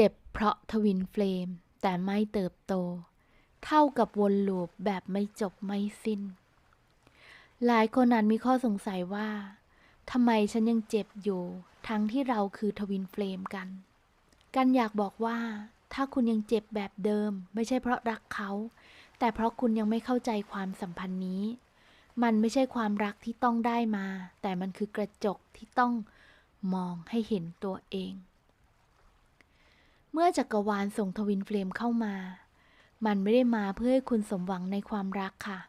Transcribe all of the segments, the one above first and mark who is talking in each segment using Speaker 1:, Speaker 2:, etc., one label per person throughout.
Speaker 1: เจ็บเพราะทวินเฟลม แต่ไม่เติบโต เท่ากับวนลูปแบบไม่จบไม่สิ้น หลายคนอาจมีข้อสงสัยว่าทำไมฉันยังเจ็บอยู่ ทั้งที่เราคือทวินเฟลมกัน กันอยากบอกว่า ถ้าคุณยังเจ็บแบบเดิม ไม่ใช่เพราะรักเขา แต่เพราะคุณยังไม่เข้าใจความสัมพันธ์นี้ มันไม่ใช่ความรักที่ต้องได้มา แต่มันคือกระจกที่ต้องมองให้เห็นตัวเอง เมื่อจักรวาลส่งทวินเฟลมเข้ามา มันไม่ได้มาเพื่อให้คุณสมหวังในความรักค่ะ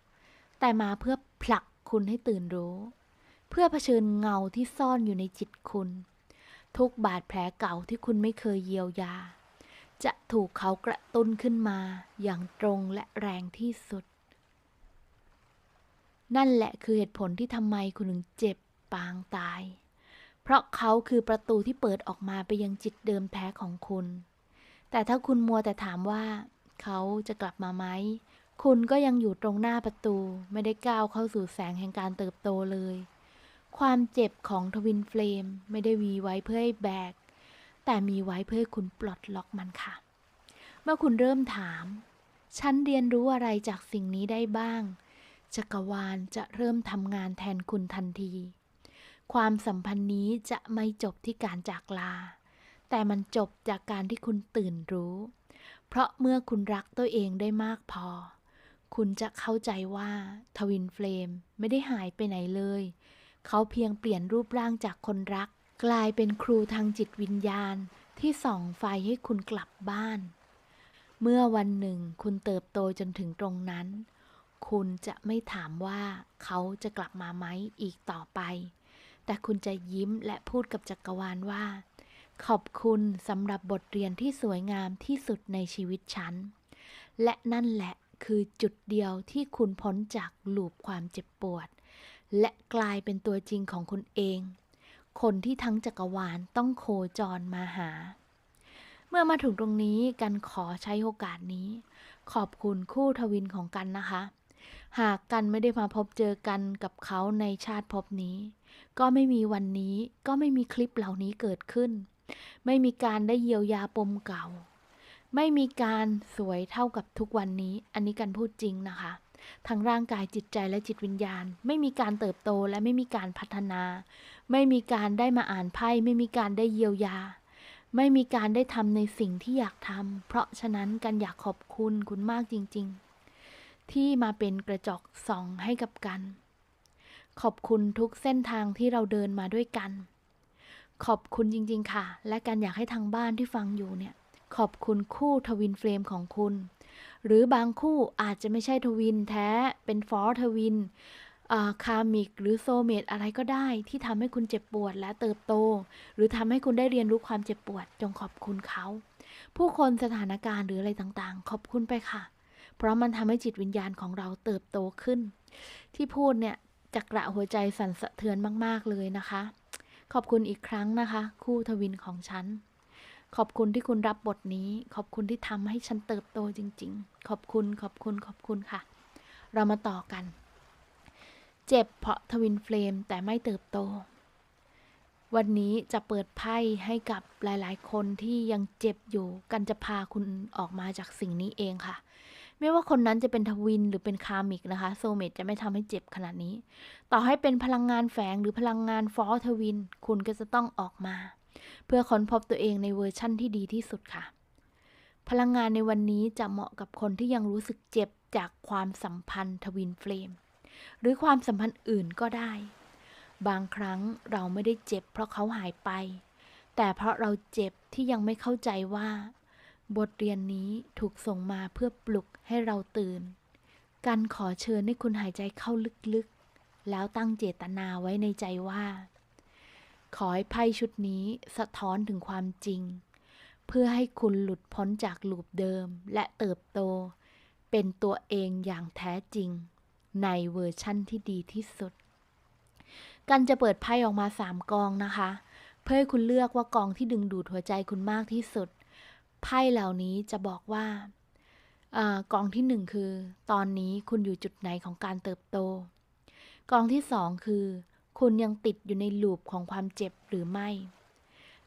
Speaker 1: แต่มาเพื่อผลักคุณให้ตื่นรู้ เพื่อเผชิญเงาที่ซ่อนอยู่ในจิตคุณ ทุกบาดแผลเก่าที่คุณไม่เคยเยียวยา จะถูกเขากระตุ้นขึ้นมาอย่างตรงและแรงที่สุด นั่นแหละคือเหตุผลที่ทำไมคุณถึงเจ็บปางตาย เพราะเขาคือประตูที่เปิดออกมาไปยังจิตเดิมแท้ของคุณ แต่ถ้าคุณมัวแต่ถามว่า เขาจะกลับมาไหม คุณก็ยังอยู่ตรงหน้าประตู ไม่ได้ก้าวเข้าสู่แสงแห่งการเติบโตเลย ความเจ็บของทวินเฟลมไม่ได้มีไว้เพื่อให้แบก แต่มีไว้เพื่อให้คุณปลดล็อกมันค่ะ เมื่อคุณเริ่มถาม ฉันเรียนรู้อะไรจากสิ่งนี้ได้บ้าง จักรวาลจะเริ่มทำงานแทนคุณทันที ความสัมพันธ์นี้จะไม่จบที่การจากลา แต่มันจบจากการที่คุณตื่นรู้ เพราะเมื่อคุณรักตัวเองได้มากพอ คุณจะเข้าใจว่าทวินเฟลมไม่ได้หายไปไหนเลย เขาเพียงเปลี่ยนรูปร่างจากคนรัก กลายเป็นครูทางจิตวิญญาณที่ส่องไฟให้คุณกลับบ้าน เมื่อวันหนึ่งคุณเติบโตจนถึงตรงนั้น คุณจะไม่ถามว่าเขาจะกลับมาไหมอีกต่อไป แต่คุณจะยิ้มและพูดกับจักรวาลว่า ขอบคุณสำหรับบทเรียนที่สวยงามที่สุดในชีวิตฉัน และนั่นแหละคือจุดเดียวที่คุณพ้นจากลูปความเจ็บปวด และกลายเป็นตัวจริงของคุณเอง คนที่ทั้งจักรวาลต้องโคจรมาหา เมื่อมาถึงตรงนี้กันขอใช้โอกาสนี้ ขอบคุณคู่ทวินของกันนะคะ หากกันไม่ได้มาพบเจอกันกับเขาในชาติภพนี้ ก็ไม่มีวันนี้ก็ไม่มีคลิปเหล่านี้เกิดขึ้น ไม่มีการได้เยียวยาปมเก่า ไม่มีการสวยเท่ากับทุกวันนี้ อันนี้กันพูดจริงนะคะทั้งร่างกายจิตใจและจิตวิญญาณ ไม่มีการเติบโตและไม่มีการพัฒนา ไม่มีการได้มาอ่านไพ่ ไม่มีการได้เยียวยา ไม่มีการได้ทำในสิ่งที่อยากทำเพราะฉะนั้นกันอยากขอบคุณคุณมากจริง ๆ ที่มาเป็นกระจกส่องให้กับกัน ขอบคุณทุกเส้นทางที่เราเดินมาด้วยกัน ขอบคุณจริง ๆ ค่ะ และกันอยากให้ทางบ้านที่ฟังอยู่เนี่ย ขอบคุณคู่ทวินเฟรมของคุณ หรือบางคู่อาจจะไม่ใช่ทวินแท้ เป็นฟอร์ทวินคามิก หรือโซเมตอะไรก็ได้ที่ทำให้คุณเจ็บปวดและเติบโต หรือทำให้คุณได้เรียนรู้ความเจ็บปวด จงขอบคุณเขา ผู้คนสถานการณ์หรืออะไรต่างๆ ขอบคุณไปค่ะ เพราะมันทำให้จิตวิญญาณของเราเติบโตขึ้น ที่พูดเนี่ยจักระหัวใจสั่นสะเทือนมาก ๆ เลยนะคะ ขอบคุณอีกครั้งนะคะ คู่ทวินของฉัน ขอบคุณที่คุณรับบทนี้ ขอบคุณที่ทำให้ฉันเติบโตจริง ๆ ขอบคุณขอบคุณขอบคุณค่ะ เรามาต่อกัน เจ็บเพราะทวินเฟลมแต่ไม่เติบโต วันนี้จะเปิดไพ่ให้กับหลายๆ คนที่ยังเจ็บอยู่กันจะพาคุณออกมาจากสิ่งนี้เองค่ะ ไม่ว่าคนนั้นจะเป็นทวินหรือเป็นคาร์มิกนะคะโซเมตจะไม่ทำให้เจ็บขนาดนี้ ต่อให้เป็นพลังงานแฝงหรือพลังงานฟอร์ทวิน คุณก็จะต้องออกมา เพื่อค้นพบตัวเองในเวอร์ชั่นที่ดีที่สุดค่ะ พลังงานในวันนี้จะเหมาะกับคนที่ยังรู้สึกเจ็บจากความสัมพันธ์ทวินเฟลมหรือความสัมพันธ์อื่นก็ได้ บางครั้งเราไม่ได้เจ็บเพราะเขาหายไป แต่เพราะเราเจ็บที่ยังไม่เข้าใจว่า บทเรียนนี้ถูกส่งมาเพื่อปลุกให้เราตื่นกันขอเชิญให้คุณหายใจเข้าลึกๆ แล้วตั้งเจตนาไว้ในใจว่า ขอให้ไพ่ชุดนี้สะท้อนถึงความจริง เพื่อให้คุณหลุดพ้นจากลูปเดิมและเติบโต เป็นตัวเองอย่างแท้จริง ในเวอร์ชั่นที่ดีที่สุด กันจะเปิดไพ่ออกมาสามกองนะคะ เพื่อให้คุณเลือกว่ากองที่ดึงดูดหัวใจคุณมากที่สุด ไพ่เหล่านี้จะบอกว่าอกองที่หนึ่งคือ ตอนนี้คุณอยู่จุดไหนของการเติบโต กองที่สองคือ คุณยังติดอยู่ในลูปของความเจ็บหรือไม่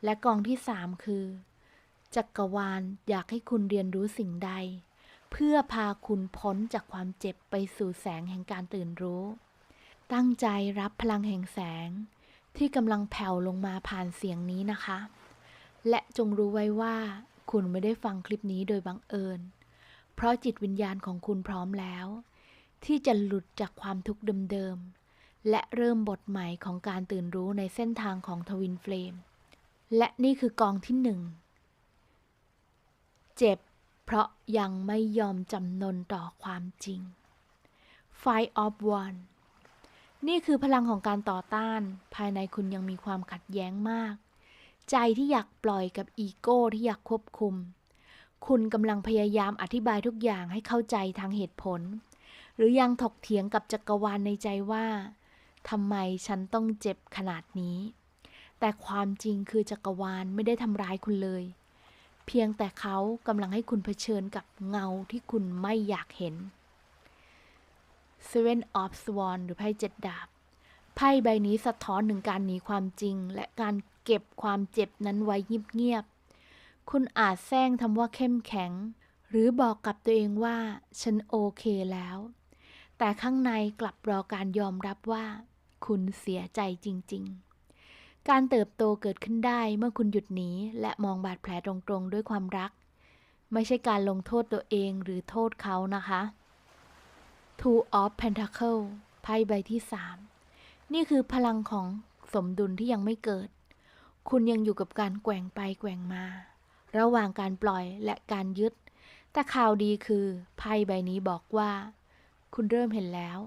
Speaker 1: และกองที่สามคือ จักรวาลอยากให้คุณเรียนรู้สิ่งใด เพื่อพาคุณพ้นจากความเจ็บไปสู่แสงแห่งการตื่นรู้ ตั้งใจรับพลังแห่งแสง ที่กำลังแผ่วลงมาผ่านเสียงนี้นะคะ และจงรู้ไว้ว่า คุณไม่ได้ฟังคลิปนี้โดยบังเอิญ เพราะจิตวิญญาณของคุณพร้อมแล้ว ที่จะหลุดจากความทุกข์เดิมๆ และเริ่มบทใหม่ของการตื่นรู้ในเส้นทางของทวินเฟลม และนี่คือกองที่หนึ่ง เจ็บเพราะยังไม่ยอมจำนนต่อความจริง Fight of One นี่คือพลังของการต่อต้าน ภายในคุณยังมีความขัดแย้งมาก ใจที่อยากปล่อยกับอีโก้ที่อยากควบคุม คุณกำลังพยายามอธิบายทุกอย่างให้เข้าใจทางเหตุผล หรือยังถกเถียงกับจักรวาลในใจว่าทำไมฉันต้องเจ็บขนาดนี้ แต่ความจริงคือจักรวาลไม่ได้ทำร้ายคุณเลย เพียงแต่เขากำลังให้คุณเผชิญกับเงาที่คุณไม่อยากเห็น Seven of Swan หรือไพ่เจ็ดดาบ ไพ่ใบนี้สะท้อนถึงการหนีความจริงและการ เก็บความเจ็บนั้นไว้เงียบๆ คุณอาจแซงทำว่าเข้มแข็ง หรือบอกกับตัวเองว่า ฉันโอเคแล้ว แต่ข้างในกลับรอการยอมรับว่า คุณเสียใจจริงๆ การเติบโตเกิดขึ้นได้เมื่อคุณหยุดหนีและมองบาดแผลตรงๆ ด้วยความรัก ไม่ใช่การลงโทษตัวเองหรือโทษเขานะคะ Two of Pentacle ไพ่ใบที่ 3 นี่คือพลังของสมดุลที่ยังไม่เกิด คุณยังอยู่กับการแกว่งไปแกว่งมา ระหว่างการปล่อยและการยึด แต่ข่าวดีคือไพ่ใบนี้บอกว่า คุณเริ่มเห็นแล้ว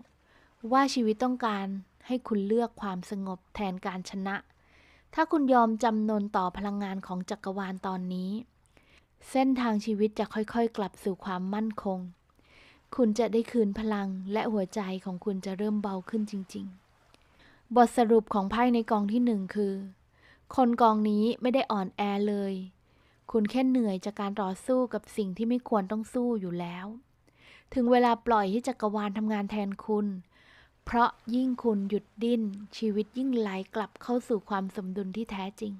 Speaker 1: ว่าชีวิตต้องการให้คุณเลือกความสงบแทนการชนะ ถ้าคุณยอมจำนนต่อพลังงานของจักรวาลตอนนี้ เส้นทางชีวิตจะค่อยๆ กลับสู่ความมั่นคง คุณจะได้คืนพลังและหัวใจของคุณจะเริ่มเบาขึ้นจริง ๆ บทสรุปของไพ่ในกองที่หนึ่งคือ คนกองนี้ไม่ได้อ่อนแอเลย คุณแค่เหนื่อยจากการต่อสู้กับสิ่งที่ไม่ควรต้องสู้อยู่แล้ว ถึงเวลาปล่อยให้จักรวาลทำงานแทนคุณ เพราะยิ่งคุณหยุดดิ้น ชีวิตยิ่งไหลกลับเข้าสู่ความสมดุลที่แท้จริง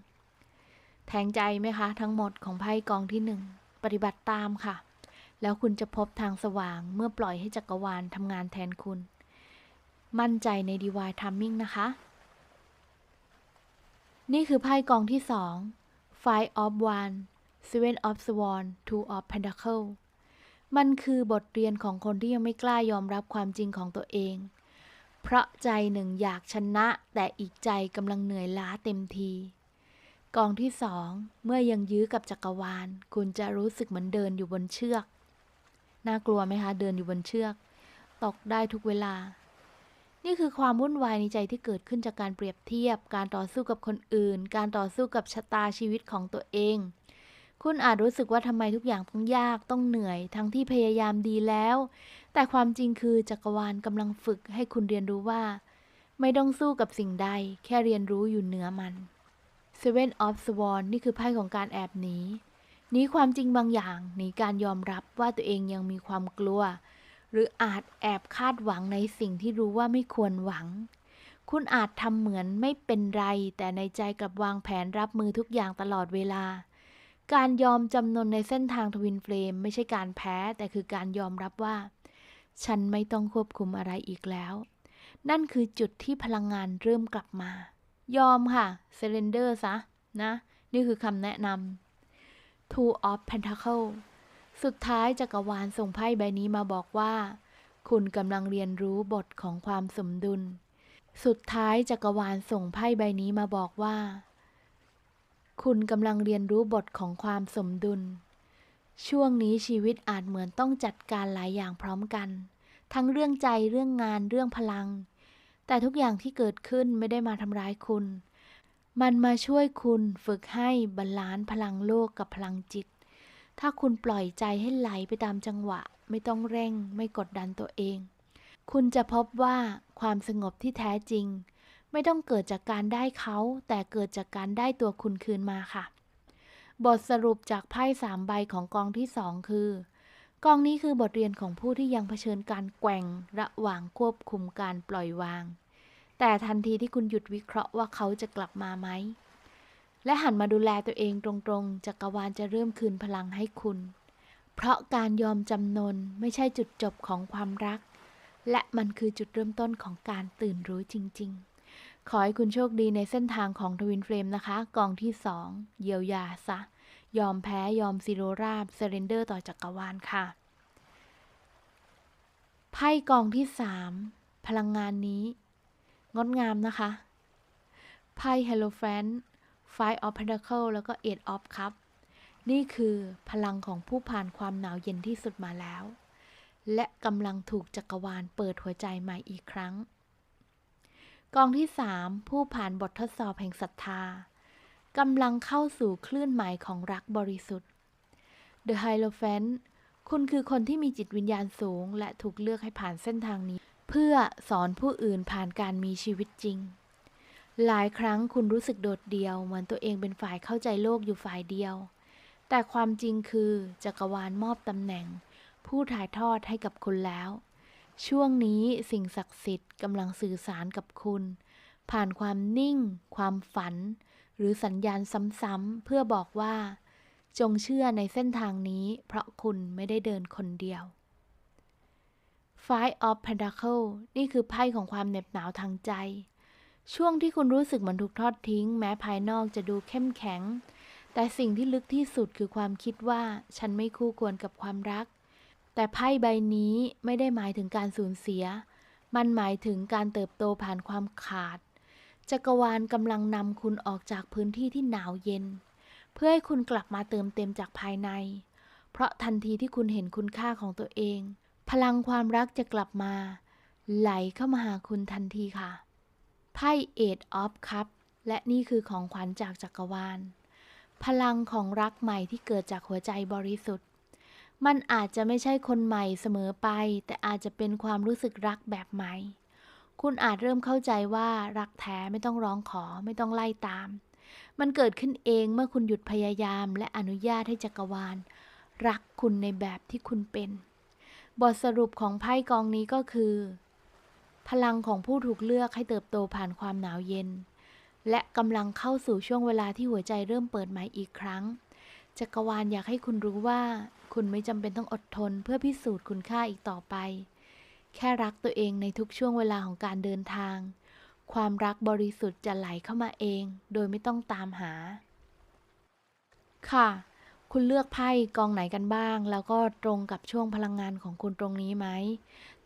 Speaker 1: แทงใจไหมคะ ทั้งหมดของไพ่กองที่หนึ่งปฏิบัติตามค่ะ แล้วคุณจะพบทางสว่างเมื่อปล่อยให้จักรวาลทำงานแทนคุณ มั่นใจใน Divine Timing นะคะ นี่คือไพ่กองที่สอง Five of One Seven of Swan Two of Pentacle มันคือบทเรียนของคนที่ยังไม่กล้ายอมรับความจริงของตัวเอง เพราะใจหนึ่งอยากชนะแต่อีกใจกำลังเหนื่อยล้าเต็มทีกองที่สองเมื่อยังยื้อกับจักรวาล คุณจะรู้สึกเหมือนเดินอยู่บนเชือก น่ากลัวไหมคะ เดินอยู่บนเชือก ตกได้ทุกเวลา นี่คือความวุ่นวายในใจที่เกิดขึ้นจากการเปรียบเทียบ การต่อสู้กับคนอื่น การต่อสู้กับชะตาชีวิตของตัวเอง คุณอาจรู้สึกว่าทำไมทุกอย่างต้องยากต้องเหนื่อย ทั้งที่พยายามดีแล้ว แต่ความจริงคือจักรวาลกำลังฝึกให้คุณเรียนรู้ว่า ไม่ต้องสู้กับสิ่งใด แค่เรียนรู้อยู่เหนือมัน Seven of Swan นี่คือไพ่ของการแอบหนีหนีความจริงบางอย่างหนีการยอมรับว่าตัวเองยังมีความกลัว หรืออาจแอบคาดหวังในสิ่งที่รู้ว่าไม่ควรหวัง คุณอาจทำเหมือนไม่เป็นไร แต่ในใจกลับวางแผนรับมือทุกอย่างตลอดเวลา การยอมจำนนในเส้นทางทวินเฟลมไม่ใช่การแพ้ แต่คือการยอมรับว่า ฉันไม่ต้องควบคุมอะไรอีกแล้ว นั่นคือจุดที่พลังงานเริ่มกลับมา ยอมค่ะเซเลนเดอร์ซะนะ นี่คือคำแนะนำ Two of Pentacle สุดท้ายจักรวาลส่งไพ่ใบนี้มาบอกว่า คุณกำลังเรียนรู้บทของความสมดุล สุดท้ายจักรวาลส่งไพ่ใบนี้มาบอกว่า คุณกำลังเรียนรู้บทของความสมดุล ช่วงนี้ชีวิตอาจเหมือนต้องจัดการหลายอย่างพร้อมกัน ทั้งเรื่องใจเรื่องงานเรื่องพลัง แต่ทุกอย่างที่เกิดขึ้นไม่ได้มาทำร้ายคุณ มันมาช่วยคุณฝึกให้บาลานซ์พลังโลกกับพลังจิต ถ้าคุณปล่อยใจให้ไหลไปตามจังหวะ ไม่ต้องเร่ง ไม่กดดันตัวเอง คุณจะพบว่าความสงบที่แท้จริง ไม่ต้องเกิดจากการได้เขา แต่เกิดจากการได้ตัวคุณคืนมาค่ะ บทสรุปจากไพ่สามใบของกองที่สองคือกองนี้คือบทเรียนของผู้ที่ยังเผชิญการแกว่งระหว่างควบคุมการปล่อยวาง แต่ทันทีที่คุณหยุดวิเคราะห์ว่าเขาจะกลับมาไหม และหันมาดูแลตัวเองตรงๆ จักรวาลจะเริ่มคืนพลังให้คุณ เพราะการยอมจำนนไม่ใช่จุดจบของความรัก และมันคือจุดเริ่มต้นของการตื่นรู้จริง ๆ ขอให้คุณโชคดีในเส้นทางของทวินเฟรมนะคะ กองที่ 2 เยียวยาซะ ยอมแพ้ยอมซีโรราบเซเรนเดอร์ต่อจักรวาลค่ะไพ่กองที่ 3 พลังงานนี้ งดงามนะคะ ไพ่ h e l l o f r a n t Five of Pentacle แล้วก็ Eight of Cup นี่คือพลังของผู้ผ่านความหนาวเย็นที่สุดมาแล้ว และกำลังถูกจักรวาลเปิดหัวใจใหม่อีกครั้ง กองที่ 3 ผู้ผ่านบททดสอบแห่งศรัทธากำลังเข้าสู่คลื่นใหม่ของรักบริสุทธิ์ The Hierophant คุณคือคนที่มีจิตวิญญาณสูง และถูกเลือกให้ผ่านเส้นทางนี้ เพื่อสอนผู้อื่นผ่านการมีชีวิตจริง หลายครั้งคุณรู้สึกโดดเดี่ยวเหมือนตัวเองเป็นฝ่ายเข้าใจโลกอยู่ฝ่ายเดียว แต่ความจริงคือจักรวาลมอบตำแหน่ง ผู้ถ่ายทอดให้กับคุณแล้ว ช่วงนี้สิ่งศักดิ์สิทธิ์กำลังสื่อสารกับคุณ ผ่านความนิ่ง ความฝัน หรือสัญญาณซ้ำๆเพื่อบอกว่า จงเชื่อในเส้นทางนี้ เพราะคุณไม่ได้เดินคนเดียว Five of Pentacle นี่คือไพ่ของความเหน็บหนาวทางใจ ช่วงที่คุณรู้สึกเหมือนถูกทอดทิ้ง แม้ภายนอกจะดูเข้มแข็ง แต่สิ่งที่ลึกที่สุดคือความคิดว่าฉันไม่คู่ควรกับความรัก แต่ไพ่ใบนี้ไม่ได้หมายถึงการสูญเสีย มันหมายถึงการเติบโตผ่านความขาด จักรวาลกำลังนำคุณออกจากพื้นที่ที่หนาวเย็น เพื่อให้คุณกลับมาเติมเต็มจากภายใน เพราะทันทีที่คุณเห็นคุณค่าของตัวเอง พลังความรักจะกลับมา ไหลเข้ามาหาคุณทันทีค่ะ ไพ่ Eight of Cup และนี่คือของขวัญจากจักรวาล พลังของรักใหม่ที่เกิดจากหัวใจบริสุทธิ์ มันอาจจะไม่ใช่คนใหม่เสมอไป แต่อาจจะเป็นความรู้สึกรักแบบใหม่ คุณอาจเริ่มเข้าใจว่ารักแท้ไม่ต้องร้องขอไม่ต้องไล่ตาม มันเกิดขึ้นเองเมื่อคุณหยุดพยายาม และอนุญาตให้จักรวาล รักคุณในแบบที่คุณเป็น บทสรุปของไพ่กองนี้ก็คือ พลังของผู้ถูกเลือกให้เติบโตผ่านความหนาวเย็น และกำลังเข้าสู่ช่วงเวลาที่หัวใจเริ่มเปิดใหม่อีกครั้ง จักรวาลอยากให้คุณรู้ว่า คุณไม่จำเป็นต้องอดทนเพื่อพิสูจน์คุณค่าอีกต่อไป แค่รักตัวเองในทุกช่วงเวลาของการเดินทาง ความรักบริสุทธิ์จะไหลเข้ามาเอง โดยไม่ต้องตามหา ค่ะ คุณเลือกไพ่กองไหนกันบ้าง แล้วก็ตรงกับช่วงพลังงานของคุณตรงนี้ไหม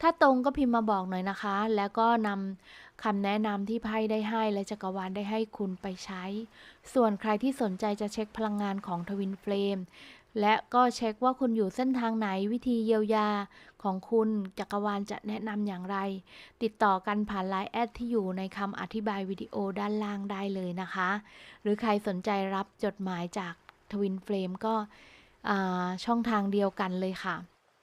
Speaker 1: ถ้าตรงก็พิมพ์มาบอกหน่อยนะคะ แล้วก็นำคำแนะนำที่ไพ่ได้ให้และจักรวาลได้ให้คุณไปใช้ ส่วนใครที่สนใจจะเช็คพลังงานของทวินเฟลมและก็เช็คว่าคุณอยู่เส้นทางไหนวิธีเยียวยาของคุณจักรวาลจะแนะนำอย่างไร ติดต่อกันผ่านไลน์แอดที่อยู่ในคำอธิบายวิดีโอด้านล่างได้เลยนะคะ หรือใครสนใจรับจดหมายจาก ทวินเฟรมก็ช่องทางเดียวกันเลยค่ะ